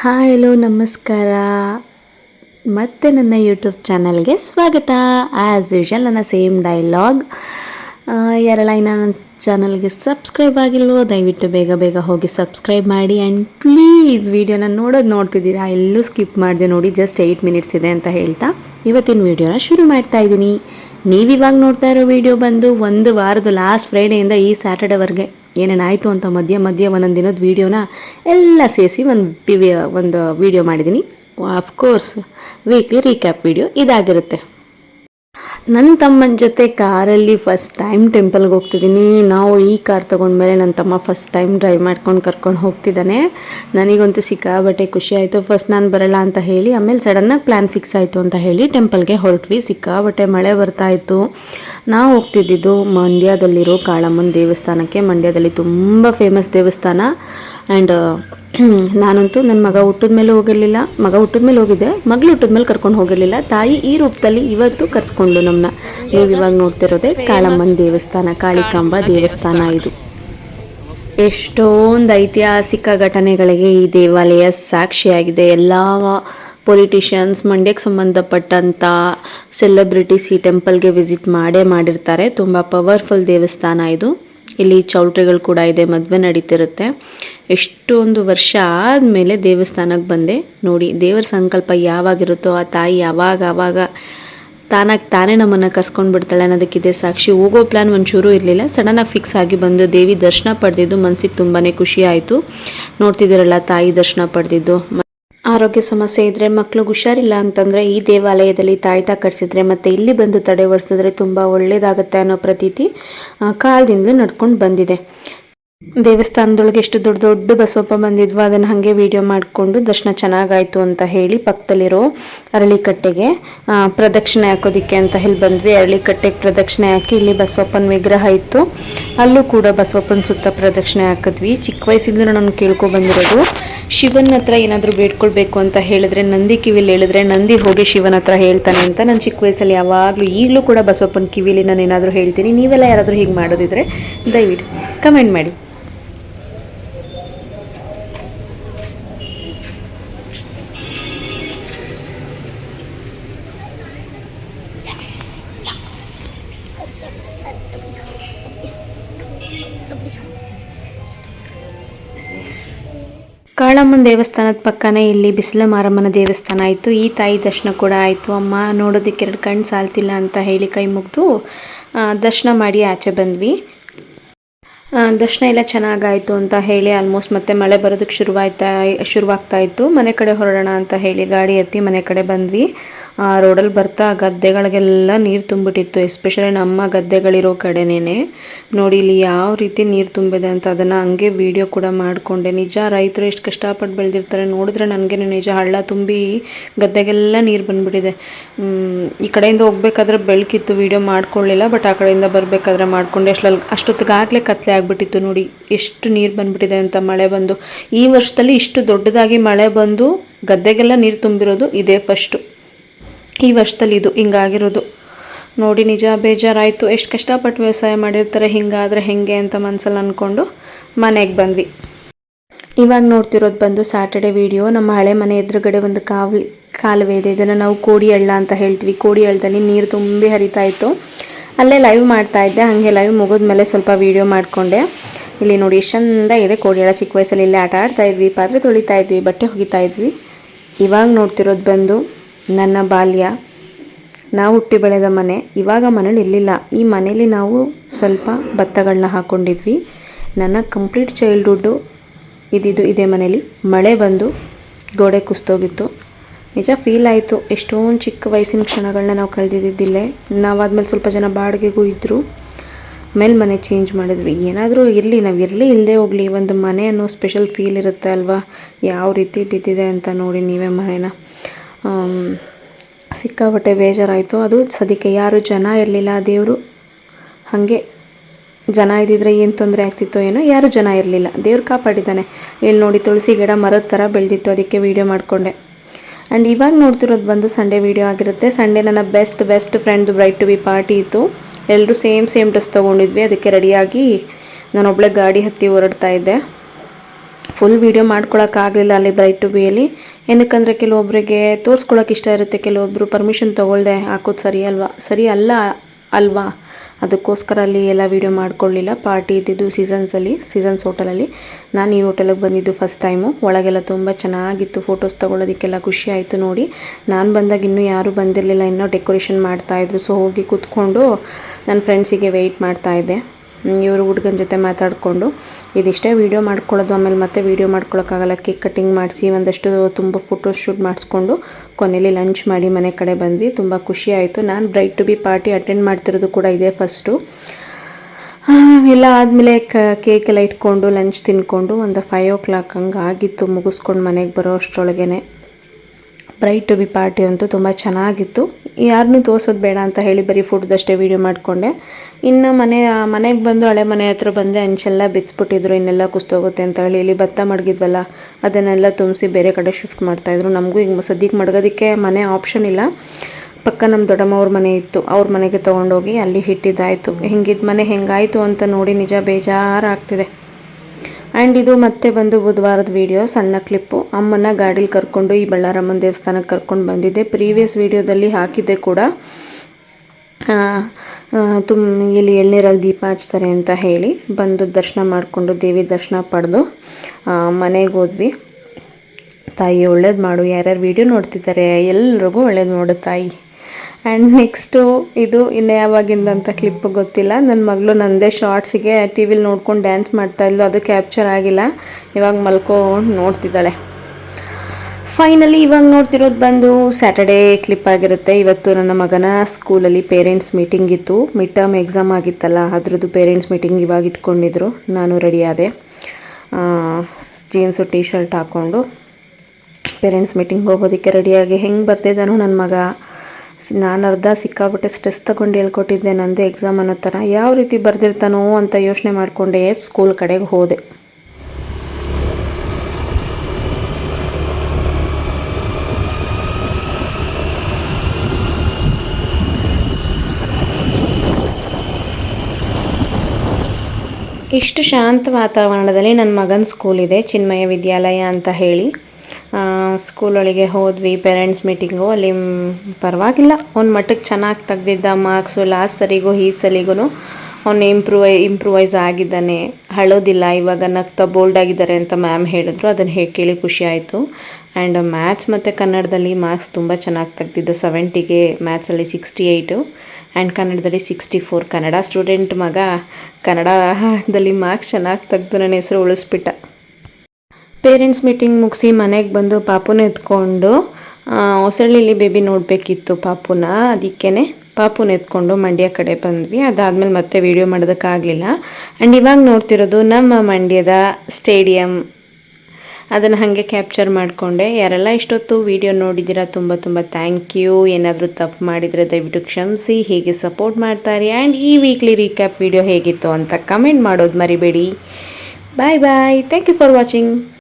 Hi, hello, ನಮಸ್ಕಾರ. ಮತ್ತೆ ನನ್ನ ಯೂಟ್ಯೂಬ್ ಚಾನಲ್ಗೆ ಸ್ವಾಗತ. ಆ್ಯಸ್ ಯೂಶಲ್ ನನ್ನ ಸೇಮ್ ಡೈಲಾಗ್ ಯಾರೆಲ್ಲ ಇನ್ನು ನನ್ನ ಚಾನಲ್ಗೆ ಸಬ್ಸ್ಕ್ರೈಬ್ ಆಗಿಲ್ವೋ, ದಯವಿಟ್ಟು ಬೇಗ ಬೇಗ ಹೋಗಿ ಸಬ್ಸ್ಕ್ರೈಬ್ ಮಾಡಿ ಆ್ಯಂಡ್ ಪ್ಲೀಸ್ ವೀಡಿಯೋನ ನೋಡೋದು ನೋಡ್ತಿದ್ದೀರಾ? ಎಲ್ಲೂ ಸ್ಕಿಪ್ ಮಾಡಿದೆ ನೋಡಿ ಜಸ್ಟ್ ಏಯ್ಟ್ ಮಿನಿಟ್ಸ್ ಇದೆ ಅಂತ ಹೇಳ್ತಾ ಇವತ್ತಿನ ವೀಡಿಯೋನ ಶುರು ಮಾಡ್ತಾ ಇದ್ದೀನಿ. ನೀವು ಇವಾಗ ನೋಡ್ತಾ ಇರೋ ವೀಡಿಯೋ ಬಂದು ಒಂದು ವಾರದ ಲಾಸ್ಟ್ ಫ್ರೈಡೆಯಿಂದ ಈ ಸ್ಯಾಟರ್ಡೇವರೆಗೆ ಏನೇನಾಯಿತು ಅಂತ ಮಧ್ಯ ಮಧ್ಯ ಒಂದೊಂದು ದಿನದ ವೀಡಿಯೋನ ಎಲ್ಲ ಸೇರಿಸಿ ಒಂದು ಪಿವಿ ಒಂದು ವೀಡಿಯೋ ಮಾಡಿದ್ದೀನಿ ಅಫ್ಕೋರ್ಸ್ ವೀಕ್ಲಿ ರೀಕ್ಯಾಪ್ ವೀಡಿಯೋ ಇದಾಗಿರುತ್ತೆ. ನನ್ನ ತಮ್ಮನ ಜೊತೆ ಕಾರಲ್ಲಿ ಫಸ್ಟ್ ಟೈಮ್ ಟೆಂಪಲ್ಗೆ ಹೋಗ್ತಿದ್ದೀನಿ ನಾವು ಈ ಕಾರ್ ತೊಗೊಂಡ್ಮೇಲೆ ನನ್ನ ತಮ್ಮ ಫಸ್ಟ್ ಟೈಮ್ ಡ್ರೈವ್ ಮಾಡ್ಕೊಂಡು ಕರ್ಕೊಂಡು ಹೋಗ್ತಿದ್ದಾನೆ ನನಗಂತೂ ಸಿಕ್ಕಾಬಟ್ಟೆ ಖುಷಿ ಆಯಿತು. ಫಸ್ಟ್ ನಾನು ಬರಲ್ಲ ಅಂತ ಹೇಳಿ, ಆಮೇಲೆ ಸಡನ್ನಾಗಿ ಪ್ಲ್ಯಾನ್ ಫಿಕ್ಸ್ ಆಯಿತು ಅಂತ ಹೇಳಿ ಟೆಂಪಲ್ಗೆ ಹೊರಟ್ವಿ. ಸಿಕ್ಕಾಬಟ್ಟೆ ಮಳೆ ಬರ್ತಾ ಇತ್ತು. ನಾವು ಹೋಗ್ತಿದ್ದಿದ್ದು ಮಂಡ್ಯದಲ್ಲಿರೋ ಕಾಳಮ್ಮನ ದೇವಸ್ಥಾನಕ್ಕೆ. ಮಂಡ್ಯದಲ್ಲಿ ತುಂಬ ಫೇಮಸ್ ದೇವಸ್ಥಾನ. ಆ್ಯಂಡ್ ನಾನಂತೂ ನನ್ನ ಮಗ ಹುಟ್ಟಿದ ಮೇಲೆ ಹೋಗಿರಲಿಲ್ಲ. ಮಗ ಹುಟ್ಟಿದ ಮೇಲೆ ಹೋಗಿದ್ದೆ. ಮಗಳು ಹುಟ್ಟಿದ ಮೇಲೆ ಕರ್ಕೊಂಡು ಹೋಗಿರಲಿಲ್ಲ. ತಾಯಿ ಈ ರೂಪದಲ್ಲಿ ಇವತ್ತು ಕರ್ಸ್ಕೊಂಡು ನಮ್ಮನ್ನ ನೀವು ಇವಾಗ ನೋಡ್ತಿರೋದೆ ಕಾಳಮ್ಮನ ದೇವಸ್ಥಾನ, ಕಾಳಿಕಾಂಬ ದೇವಸ್ಥಾನ ಇದು. ಎಷ್ಟೊಂದು ಐತಿಹಾಸಿಕ ಘಟನೆಗಳಿಗೆ ಈ ದೇವಾಲಯ ಸಾಕ್ಷಿಯಾಗಿದೆ. ಎಲ್ಲ ಪೊಲಿಟಿಷಿಯನ್ಸ್ ಮಂಡ್ಯಕ್ಕೆ ಸಂಬಂಧಪಟ್ಟಂಥ ಸೆಲೆಬ್ರಿಟೀಸ್ ಈ ಟೆಂಪಲ್ಗೆ ವಿಸಿಟ್ ಮಾಡೇ ಮಾಡಿರ್ತಾರೆ. ತುಂಬ ಪವರ್ಫುಲ್ ದೇವಸ್ಥಾನ ಇದು. ಇಲ್ಲಿ ಚೌಲ್ಟ್ರಿಗಳು ಕೂಡ ಇದೆ, ಮದುವೆ ನಡೀತಿರುತ್ತೆ. ಎಷ್ಟೊಂದು ವರ್ಷ ಆದಮೇಲೆ ದೇವಸ್ಥಾನಕ್ಕೆ ಬಂದೆ. ನೋಡಿ, ದೇವರ ಸಂಕಲ್ಪ ಯಾವಾಗಿರುತ್ತೋ ಆ ತಾಯಿ ಯಾವಾಗ ಆವಾಗ ತಾನಾಗಿ ತಾನೇ ನಮ್ಮನ್ನು ಕರ್ಸ್ಕೊಂಡು ಬಿಡ್ತಾಳೆ ಅನ್ನೋದಕ್ಕಿದೆ ಸಾಕ್ಷಿ. ಹೋಗೋ ಪ್ಲ್ಯಾನ್ ಒಂಚೂರು ಇರಲಿಲ್ಲ. ಸಡನ್ನಾಗಿ ಫಿಕ್ಸ್ ಆಗಿ ಬಂದು ದೇವಿ ದರ್ಶನ ಪಡೆದಿದ್ದು ಮನಸ್ಸಿಗೆ ತುಂಬಾ ಖುಷಿ ಆಯಿತು. ನೋಡ್ತಿದ್ದೀರಲ್ಲ ತಾಯಿ ದರ್ಶನ ಪಡೆದಿದ್ದು. ಆರೋಗ್ಯ ಸಮಸ್ಯೆ ಇದ್ದರೆ ಮಕ್ಳಿಗೆ ಹುಷಾರಿಲ್ಲ ಅಂತಂದರೆ ಈ ದೇವಾಲಯದಲ್ಲಿ ತಾಯ್ತ ಕಟ್ಸಿದ್ರೆ ಮತ್ತು ಇಲ್ಲಿ ಬಂದು ತಡೆ ಒಡಿಸಿದ್ರೆ ತುಂಬ ಒಳ್ಳೆಯದಾಗುತ್ತೆ ಅನ್ನೋ ಪ್ರತೀತಿ ಕಾಲದಿಂದಲೂ ನಡ್ಕೊಂಡು ಬಂದಿದೆ. ದೇವಸ್ಥಾನದೊಳಗೆ ಎಷ್ಟು ದೊಡ್ಡ ದೊಡ್ಡ ಬಸವಪ್ಪ ಬಂದಿದ್ವು ಅದನ್ನು ಹಾಗೆ ವಿಡಿಯೋ ಮಾಡಿಕೊಂಡು ದರ್ಶನ ಚೆನ್ನಾಗಾಯ್ತು ಅಂತ ಹೇಳಿ ಪಕ್ಕದಲ್ಲಿರೋ ಅರಳಿಕಟ್ಟೆಗೆ ಪ್ರದಕ್ಷಿಣೆ ಹಾಕೋದಿಕ್ಕೆ ಅಂತ ಹೇಳಿ ಬಂದ್ವಿ. ಅರಳಿಕಟ್ಟೆಗೆ ಪ್ರದಕ್ಷಿಣೆ ಹಾಕಿ ಇಲ್ಲಿ ಬಸವಪ್ಪನ ವಿಗ್ರಹ ಇತ್ತು. ಅಲ್ಲೂ ಕೂಡ ಬಸವಪ್ಪನ ಸುತ್ತ ಪ್ರದಕ್ಷಿಣೆ ಹಾಕಿದ್ವಿ. ಚಿಕ್ಕ ವಯಸ್ಸಿಂದಲೂ ನಾನು ಕೇಳ್ಕೊ ಬಂದಿರೋದು. ಶಿವನ ಹತ್ರ ಏನಾದರೂ ಬೇಡ್ಕೊಳ್ಬೇಕು ಅಂತ ಹೇಳಿದ್ರೆ, ನಂದಿ ಕಿವಿಲಿ ಹೇಳಿದ್ರೆ ನಂದಿ ಹೋಗಿ ಶಿವನ ಹತ್ರ ಹೇಳ್ತಾನೆ ಅಂತ ನಾನು ಚಿಕ್ಕ ವಯಸ್ಸಲ್ಲಿ ಯಾವಾಗಲೂ, ಈಗಲೂ ಕೂಡ ಬಸವಪ್ಪನ ಕಿವಿಲಿ ನಾನು ಏನಾದರೂ ಹೇಳ್ತೀನಿ. ನೀವೆಲ್ಲ ಯಾರಾದರೂ ಹೀಗೆ ಮಾಡೋದಿದ್ರೆ ದಯವಿಟ್ಟು ಕಮೆಂಟ್ ಮಾಡಿ. ಕಾಳಮ್ಮನ ದೇವಸ್ಥಾನದ ಪಕ್ಕನೇ ಇಲ್ಲಿ ಬಿಸಿಲ ಮಾರಮ್ಮನ ದೇವಸ್ಥಾನ ಆಯಿತು. ಈ ತಾಯಿ ದರ್ಶನ ಕೂಡ ಆಯಿತು. ಅಮ್ಮ, ನೋಡೋದಕ್ಕೆ ಎರಡು ಕಣ್ಣು ಸಾಲ್ತಿಲ್ಲ ಅಂತ ಹೇಳಿ ಕೈ ಮುಗಿದು ದರ್ಶನ ಮಾಡಿ ಆಚೆ ಬಂದ್ವಿ. ದರ್ಶನ ಎಲ್ಲ ಚೆನ್ನಾಗಾಯಿತು ಅಂತ ಹೇಳಿ ಆಲ್ಮೋಸ್ಟ್ ಮತ್ತೆ ಮಳೆ ಬರೋದಕ್ಕೆ ಶುರುವಾಯ್ತಾ, ಶುರುವಾಗ್ತಾ ಇತ್ತು. ಮನೆ ಕಡೆ ಹೊರಡೋಣ ಅಂತ ಹೇಳಿ ಗಾಡಿ ಎತ್ತಿ ಮನೆ ಕಡೆ ಬಂದ್ವಿ. ಆ ರೋಡಲ್ಲಿ ಬರ್ತಾ ಗದ್ದೆಗಳಿಗೆಲ್ಲ ನೀರು ತುಂಬಿಟ್ಟಿತ್ತು ಎಸ್ಪೆಷಲಿ ನಮ್ಮ ಗದ್ದೆಗಳಿರೋ ಕಡೆನೇ ನೋಡಿ ಇಲ್ಲಿ ಯಾವ ರೀತಿ ನೀರು ತುಂಬಿದೆ ಅಂತ ಅದನ್ನು ಹಂಗೆ ವಿಡಿಯೋ ಕೂಡ ಮಾಡಿಕೊಂಡೆ. ನಿಜ ರೈತರು ಎಷ್ಟು ಕಷ್ಟಪಟ್ಟು ಬೆಳೆದಿರ್ತಾರೆ, ನೋಡಿದ್ರೆ ನನಗೆ ನಿಜ ಹಳ್ಳ ತುಂಬಿ ಗದ್ದೆಗೆಲ್ಲ ನೀರು ಬಂದ್ಬಿಟ್ಟಿದೆ. ಈ ಕಡೆಯಿಂದ ಹೋಗ್ಬೇಕಾದ್ರೆ ಬೆಳಕಿತ್ತು ವಿಡಿಯೋ ಮಾಡ್ಕೊಳ್ಳಿಲ್ಲ ಬಟ್ ಆ ಕಡೆಯಿಂದ ಬರಬೇಕಾದ್ರೆ ಮಾಡ್ಕೊಂಡೆ. ಅಷ್ಟಲ್ಲಿ, ಅಷ್ಟೊತ್ತಿಗಾಗಲೇ ಕತ್ಲೆ ಆಗಿಬಿಟ್ಟಿತ್ತು ನೋಡಿ, ಎಷ್ಟು ನೀರು ಬಂದ್ಬಿಟ್ಟಿದೆ ಅಂತ ಮಳೆ ಬಂದು. ಈ ವರ್ಷದಲ್ಲಿ ಇಷ್ಟು ದೊಡ್ಡದಾಗಿ ಮಳೆ ಬಂದು ಗದ್ದೆಗೆಲ್ಲ ನೀರು ತುಂಬಿರೋದು ಇದೇ ಫಸ್ಟು ಈ ವರ್ಷದಲ್ಲಿ ಇದು ಹಿಂಗಾಗಿರೋದು. ನೋಡಿ, ನಿಜ, ಬೇಜಾರಾಯಿತು. ಎಷ್ಟು ಕಷ್ಟಪಟ್ಟು ವ್ಯವಸಾಯ ಮಾಡಿರ್ತಾರೆ, ಹಿಂಗಾದರೆ ಹೆಂಗೆ ಅಂತ ಮನಸ್ಸಲ್ಲಿ ಅಂದ್ಕೊಂಡು ಮನೆಗೆ ಬಂದ್ವಿ. ಇವಾಗ ನೋಡ್ತಿರೋದು ಬಂದು ಸ್ಯಾಟರ್ಡೆ ವಿಡಿಯೋ ನಮ್ಮ ಹಳೆ ಮನೆ ಎದುರುಗಡೆ ಒಂದು ಕಾವಲಿ, ಕಾಲುವೆ ಇದೆ. ಇದನ್ನು ನಾವು ಕೋಡಿ ಹಳ್ಳ ಅಂತ ಹೇಳ್ತೀವಿ. ಕೋಡಿ ಹಳ್ಳದಲ್ಲಿ ನೀರು ತುಂಬಿ ಹರಿತಾ ಇತ್ತು. ಅಲ್ಲೇ ಲೈವ್ ಮಾಡ್ತಾ ಇದ್ದೆ. ಹಾಗೆ ಲೈವ್ ಮುಗಿದ ಮೇಲೆ ಸ್ವಲ್ಪ ವೀಡಿಯೋ ಮಾಡಿಕೊಂಡೆ. ಇಲ್ಲಿ ನೋಡಿ ಎಷ್ಟು ಚಂದ ಇದೆ ಕೋಡಿ ಹಳ್ಳ. ಚಿಕ್ಕ ವಯಸ್ಸಲ್ಲಿ ಇಲ್ಲೇ ಆಟ ಆಡ್ತಾ ಇದ್ವಿ. ಪಾತ್ರೆ ತೊಳಿತಾ ಇದ್ವಿ, ಬಟ್ಟೆ ಹೋಗಿತಾ ಇದ್ವಿ. ಇವಾಗ ನೋಡ್ತಿರೋದು ಬಂದು ನನ್ನ ಬಾಲ್ಯ. ನಾವು ಹುಟ್ಟಿ ಬೆಳೆದ ಮನೆ. ಇವಾಗ ಮನೇಲಿ ಇರಲಿಲ್ಲ. ಈ ಮನೇಲಿ ನಾವು ಸ್ವಲ್ಪ ಭತ್ತಗಳನ್ನ ಹಾಕ್ಕೊಂಡಿದ್ವಿ ನನ್ನ ಕಂಪ್ಲೀಟ್ ಚೈಲ್ಡ್ಹುಡ್ಡು ಇದ್ದಿದ್ದು ಇದೇ ಮನೇಲಿ. ಮಳೆ ಬಂದು ಗೋಡೆ ಕುಸ್ತೋಗಿತ್ತು. ನಿಜ ಫೀಲ್ ಆಯಿತು. ಎಷ್ಟೊಂದು ಚಿಕ್ಕ ವಯಸ್ಸಿನ ಕ್ಷಣಗಳನ್ನ ನಾವು ಕಳೆದಿದ್ದಿಲ್ಲೇ ನಾವಾದ್ಮೇಲೆ ಸ್ವಲ್ಪ ಜನ ಬಾಡಿಗೆಗೂ ಇದ್ದರು ಮೇಲೆ ಮನೆ ಚೇಂಜ್ ಮಾಡಿದ್ವಿ. ಏನಾದರೂ ಇರಲಿ, ನಾವು ಇರಲಿ ಇಲ್ಲದೆ ಹೋಗಲಿ. ಒಂದು ಮನೆ ಅನ್ನೋ ಸ್ಪೆಷಲ್ ಫೀಲ್ ಇರುತ್ತೆ ಅಲ್ವಾ? ಯಾವ ರೀತಿ ಬಿದ್ದಿದೆ ಅಂತ ನೋಡಿ ನೀವೇ ಮನೇನ. ಸಿಕ್ಕಾಪಟ್ಟೆ ಬೇಜಾರಾಯಿತು. ಅದು ಸದ್ಯಕ್ಕೆ ಯಾರು ಜನ ಇರಲಿಲ್ಲ, ದೇವರು ಹಾಗೆ ಜನ ಇದ್ದಿದ್ರೆ ಏನು ತೊಂದರೆ ಆಗ್ತಿತ್ತೋ ಏನೋ, ಯಾರು ಜನ ಇರಲಿಲ್ಲ. ದೇವ್ರು ಕಾಪಾಡಿದ್ದಾನೆ. ಇಲ್ಲಿ ನೋಡಿ ತುಳಸಿ ಗಿಡ ಮರದ ಥರ ಬೆಳೆದಿತ್ತು, ಅದಕ್ಕೆ ವೀಡಿಯೋ ಮಾಡಿಕೊಂಡೆ. ಆ್ಯಂಡ್ ಇವಾಗ ನೋಡ್ತಿರೋದು ಬಂದು ಸಂಡೇ ವೀಡಿಯೋ ಆಗಿರುತ್ತೆ. ಸಂಡೇ ನನ್ನ best best friend bride to be party ಇತ್ತು. ಎಲ್ಲರೂ ಸೇಮ್ ಸೇಮ್ ಡ್ರೆಸ್ ತೊಗೊಂಡಿದ್ವಿ. ಅದಕ್ಕೆ ರೆಡಿಯಾಗಿ ನಾನೊಬ್ಳೆ ಗಾಡಿ ಹತ್ತಿ ಹೊರಡ್ತಾ ಇದ್ದೆ. ಫುಲ್ ವೀಡಿಯೋ ಮಾಡ್ಕೊಳಕ್ಕಾಗಲಿಲ್ಲ ಅಲ್ಲಿ ಬ್ರೈಟ್ ಟು ಬಿಯಲ್ಲಿ ಏನಕ್ಕಂದರೆ ಕೆಲವೊಬ್ಬರಿಗೆ ತೋರಿಸ್ಕೊಳಕ್ಕೆ ಇಷ್ಟ ಇರುತ್ತೆ ಕೆಲವೊಬ್ಬರು ಪರ್ಮಿಷನ್ ತೊಗೊಳ್ದೆ ಹಾಕೋದು ಸರಿ ಅಲ್ವಾ? ಸರಿ ಅಲ್ಲ ಅಲ್ವಾ? ಅದಕ್ಕೋಸ್ಕರ ಅಲ್ಲಿ ಎಲ್ಲ ವೀಡಿಯೋ ಮಾಡ್ಕೊಳ್ಳಿಲ್ಲ ಪಾರ್ಟಿ ಇದ್ದಿದ್ದು ಸೀಸನ್ಸಲ್ಲಿ ಸೀಸನ್ಸ್ ಹೋಟೆಲಲ್ಲಿ ನಾನು ಈ ಹೋಟೆಲಿಗೆ ಬಂದಿದ್ದು ಫಸ್ಟ್ ಟೈಮು ಒಳಗೆಲ್ಲ ತುಂಬ ಚೆನ್ನಾಗಿತ್ತು ಫೋಟೋಸ್ ತೊಗೊಳೋದಕ್ಕೆಲ್ಲ ಖುಷಿ ಆಯಿತು ನೋಡಿ. ನಾನು ಬಂದಾಗ ಇನ್ನೂ ಯಾರೂ ಬಂದಿರಲಿಲ್ಲ, ಇನ್ನೂ ಡೆಕೋರೇಷನ್ ಮಾಡ್ತಾಯಿದ್ರು ಸೊ ಹೋಗಿ ಕೂತ್ಕೊಂಡು ನನ್ನ ಫ್ರೆಂಡ್ಸಿಗೆ ವೆಯ್ಟ್ ಮಾಡ್ತಾಯಿದ್ದೆ ಇವರು ಹುಡುಗನ ಜೊತೆ ಮಾತಾಡಿಕೊಂಡು ಇದಿಷ್ಟೇ ವೀಡಿಯೋ ಮಾಡ್ಕೊಳ್ಳೋದು. ಆಮೇಲೆ ಮತ್ತೆ ವೀಡಿಯೋ ಮಾಡ್ಕೊಳ್ಳೋಕ್ಕಾಗಲ್ಲ ಕೇಕ್ ಕಟ್ಟಿಂಗ್ ಮಾಡಿಸಿ ಒಂದಷ್ಟು ತುಂಬ ಫೋಟೋ ಶೂಟ್ ಮಾಡಿಸ್ಕೊಂಡು ಕೊನೆಯಲ್ಲಿ ಲಂಚ್ ಮಾಡಿ ಮನೆ ಕಡೆ ಬಂದ್ವಿ. ತುಂಬ ಖುಷಿ ಆಯಿತು. ನಾನು bride to be party attend ಮಾಡ್ತಿರೋದು ಕೂಡ ಇದೆ ಫಸ್ಟು ಎಲ್ಲ ಆದಮೇಲೆ ಕೇಕ್ ಎಲ್ಲ ಇಟ್ಕೊಂಡು ಲಂಚ್ ತಿನ್ಕೊಂಡು ಒಂದು ಫೈವ್ ಓ ಕ್ಲಾಕ್ ಹಂಗೆ ಆಗಿತ್ತು. ಮುಗಿಸ್ಕೊಂಡು ಮನೆಗೆ ಬರೋ ಅಷ್ಟರೊಳಗೇ ಬ್ರೈಟ್ ಟು ಬಿ ಪಾರ್ಟಿ ಅಂತೂ ತುಂಬ ಚೆನ್ನಾಗಿತ್ತು. ಯಾರನ್ನೂ ತೋರಿಸೋದು ಬೇಡ ಅಂತ ಹೇಳಿ ಬರೀ ಫುಡ್ದಷ್ಟೇ ವೀಡಿಯೋ ಮಾಡಿಕೊಂಡೆ. ಇನ್ನು ಮನೆ, ಮನೆಗೆ ಬಂದು ಹಳೆ ಮನೆ ಹತ್ರ ಬಂದೆ ಅಂಚೆಲ್ಲ ಬಿಚ್ಚಿಬಿಟ್ಟಿದ್ರು ಇನ್ನೆಲ್ಲ ಕುಸ್ತೋಗುತ್ತೆ ಅಂತ ಹೇಳಿ. ಇಲ್ಲಿ ಭತ್ತ ಮಡಗಿದ್ವಲ್ಲ, ಅದನ್ನೆಲ್ಲ ತುಂಬಿಸಿ ಬೇರೆ ಕಡೆ ಶಿಫ್ಟ್ ಮಾಡ್ತಾಯಿದ್ರು ನಮಗೂ ಈಗ ಸದ್ಯಕ್ಕೆ ಮಡಗೋದಕ್ಕೆ ಮನೆ ಆಪ್ಷನ್ ಇಲ್ಲ. ಪಕ್ಕ ನಮ್ಮ ದೊಡ್ಡಮ್ಮವ್ರ ಮನೆ ಇತ್ತು. ಅವ್ರ ಮನೆಗೆ ತೊಗೊಂಡೋಗಿ ಅಲ್ಲಿ ಹಿಟ್ಟಿದ್ದಾಯಿತು. ಹಿಂಗಿದ್ದು ಮನೆ ಹೆಂಗಾಯಿತು ಅಂತ ನೋಡಿ ನಿಜ ಬೇಜಾರಾಗ್ತಿದೆ. ಆ್ಯಂಡ್ ಇದು ಮತ್ತೆ ಬಂದು ಬುಧವಾರದ ವೀಡಿಯೋ ಸಣ್ಣ ಕ್ಲಿಪ್ಪು ಅಮ್ಮನ ಗಾಡೀಲಿ ಕರ್ಕೊಂಡು ಈ ಬಳ್ಳಾರಮ್ಮನ ದೇವಸ್ಥಾನಕ್ಕೆ ಕರ್ಕೊಂಡು ಬಂದಿದ್ದೆ. ಪ್ರೀವಿಯಸ್ ವೀಡಿಯೋದಲ್ಲಿ ಹಾಕಿದ್ದೆ ಕೂಡ. ತುಮ್, ಇಲ್ಲಿ ಎಳ್ನೀರಲ್ಲಿ ದೀಪ ಹಚ್ತಾರೆ ಅಂತ ಹೇಳಿ ಬಂದು ದರ್ಶನ ಮಾಡಿಕೊಂಡು ದೇವಿ ದರ್ಶನ ಪಡೆದು ಮನೆಗೆ ಹೋದ್ವಿ. ತಾಯಿ ಒಳ್ಳೇದು ಮಾಡು, ಯಾರ್ಯಾರು ವೀಡಿಯೋ ನೋಡ್ತಿದ್ದಾರೆ ಎಲ್ರಿಗೂ ಒಳ್ಳೇದು ನೋಡು ತಾಯಿ. ಆ್ಯಂಡ್ ನೆಕ್ಸ್ಟು ಇದು ಇನ್ನು ಯಾವಾಗಿಂದಂತ ಕ್ಲಿಪ್ ಗೊತ್ತಿಲ್ಲ. ನನ್ನ ಮಗಳು ನನ್ನದೇ ಶಾರ್ಟ್ಸಿಗೆ ಟಿ ವಿಲಿ ನೋಡ್ಕೊಂಡು ಡ್ಯಾನ್ಸ್ ಮಾಡ್ತಾ ಇಲ್ಲೋ ಅದು ಕ್ಯಾಪ್ಚರ್ ಆಗಿಲ್ಲ. ಇವಾಗ ಮಲ್ಕೊಂಡು ನೋಡ್ತಿದ್ದಾಳೆ. ಫೈನಲಿ ಇವಾಗ ನೋಡ್ತಿರೋದು ಬಂದು ಸ್ಯಾಟರ್ಡೇ ಕ್ಲಿಪ್ ಆಗಿರುತ್ತೆ. ಇವತ್ತು ನನ್ನ ಮಗನ ಸ್ಕೂಲಲ್ಲಿ ಪೇರೆಂಟ್ಸ್ ಮೀಟಿಂಗ್ ಇತ್ತು. ಮಿಡ್ ಟರ್ಮ್ ಎಕ್ಸಾಮ್ ಆಗಿತ್ತಲ್ಲ, ಅದ್ರದ್ದು ಪೇರೆಂಟ್ಸ್ ಮೀಟಿಂಗ್ ಇವಾಗ ಇಟ್ಕೊಂಡಿದ್ರು. ನಾನು ರೆಡಿ ಆದೆ. ಜೀನ್ಸು ಟೀ ಶರ್ಟ್ ಹಾಕ್ಕೊಂಡು ಪೇರೆಂಟ್ಸ್ ಮೀಟಿಂಗ್ ಹೋಗೋದಕ್ಕೆ ರೆಡಿಯಾಗಿ ಹೆಂಗೆ ಬರ್ತಿದ್ದಾನೋ ನನ್ನ ಮಗ. ನಾನು ಅರ್ಧ ಸಿಕ್ಕಾಬಿಟ್ಟೆ ಸ್ಟ್ರೆಸ್ ತಗೊಂಡು ಹೇಳ್ಕೊಟ್ಟಿದ್ದೆ ನಂದು ಎಕ್ಸಾಮ್ ಅನ್ನೋ ಥರ. ಯಾವ ರೀತಿ ಬರೆದಿರ್ತಾನೋ ಅಂತ ಯೋಚನೆ ಮಾಡಿಕೊಂಡೆ ಸ್ಕೂಲ್ ಕಡೆಗೆ ಹೋದೆ. ಇಷ್ಟು ಶಾಂತ ವಾತಾವರಣದಲ್ಲಿ ನನ್ನ ಮಗನ ಸ್ಕೂಲ್ ಇದೆ, ಚಿನ್ಮಯ ವಿದ್ಯಾಲಯ ಅಂತ ಹೇಳಿ. ಸ್ಕೂಲೊಳಗೆ ಹೋದ್ವಿ ಪೇರೆಂಟ್ಸ್ ಮೀಟಿಂಗು ಅಲ್ಲಿ ಪರವಾಗಿಲ್ಲ. ಅವ್ನ ಮಟ್ಟಕ್ಕೆ ಚೆನ್ನಾಗಿ ತೆಗ್ದಿದ್ದ ಮಾರ್ಕ್ಸು ಲಾಸ್ಟ್ ಸರಿಗೂ, ಈ ಸಲಿಗೂ ಅವನು ಇಂಪ್ರೂವೈ ಇಂಪ್ರೂವೈಸ್ ಆಗಿದ್ದಾನೆ. ಹಳೋದಿಲ್ಲ ಇವಾಗ ನಗ್ತಾ ಬೋಲ್ಡ್ ಆಗಿದ್ದಾರೆ ಅಂತ ಮ್ಯಾಮ್ ಹೇಳಿದ್ರು. ಅದನ್ನು ಹೇಗೆ ಕೇಳಿ ಖುಷಿ ಆಯಿತು. ಆ್ಯಂಡ್ ಮ್ಯಾಥ್ಸ್ ಮತ್ತು ಕನ್ನಡದಲ್ಲಿ ಮಾರ್ಕ್ಸ್ ತುಂಬ ಚೆನ್ನಾಗಿ ತೆಗ್ದಿದ್ದ. ಸೆವೆಂಟಿಗೆ ಮ್ಯಾಥ್ಸಲ್ಲಿ ಸಿಕ್ಸ್ಟಿ ಏಯ್ಟು ಆ್ಯಂಡ್ ಕನ್ನಡದಲ್ಲಿ ಸಿಕ್ಸ್ಟಿ ಫೋರ್ ಕನ್ನಡ ಸ್ಟೂಡೆಂಟ್ ಮಗ ಕನ್ನಡದಲ್ಲಿ ಮಾರ್ಕ್ಸ್ ಚೆನ್ನಾಗಿ ತೆಗೆದು ನನ್ನ ಹೆಸರು ಉಳಿಸ್ಬಿಟ್ಟ. ಪೇರೆಂಟ್ಸ್ ಮೀಟಿಂಗ್ ಮುಗಿಸಿ ಮನೆಗೆ ಬಂದು ಪಾಪುನ ಎತ್ಕೊಂಡು ಹೊಸಳ್ಳಿಲಿ ಬೇಬಿ ನೋಡಬೇಕಿತ್ತು ಪಾಪುನ. ಅದಕ್ಕೇ ಪಾಪುನ ಎತ್ಕೊಂಡು ಮಂಡ್ಯ ಕಡೆ ಬಂದ್ವಿ. ಅದಾದಮೇಲೆ ಮತ್ತೆ ವೀಡಿಯೋ ಮಾಡೋದಕ್ಕಾಗಲಿಲ್ಲ. ಆ್ಯಂಡ್ ಇವಾಗ ನೋಡ್ತಿರೋದು ನಮ್ಮ ಮಂಡ್ಯದ ಸ್ಟೇಡಿಯಂ ಅದನ್ನು ಹಾಗೆ ಕ್ಯಾಪ್ಚರ್ ಮಾಡಿಕೊಂಡೆ. ಯಾರೆಲ್ಲ ಇಷ್ಟೊತ್ತು ವೀಡಿಯೋ ನೋಡಿದ್ದೀರಾ, ತುಂಬ ತುಂಬ ಥ್ಯಾಂಕ್ ಯು ಏನಾದರೂ ತಪ್ಪು ಮಾಡಿದರೆ ದಯವಿಟ್ಟು ಕ್ಷಮಿಸಿ. ಹೀಗೆ ಸಪೋರ್ಟ್ ಮಾಡ್ತಾರೆ. ಆ್ಯಂಡ್ ಈ ವೀಕ್ಲಿ ರೀಕ್ಯಾಪ್ ವೀಡಿಯೋ ಹೇಗಿತ್ತು ಅಂತ ಕಮೆಂಟ್ ಮಾಡೋದು ಮರಿಬೇಡಿ. Bye bye thank you for watching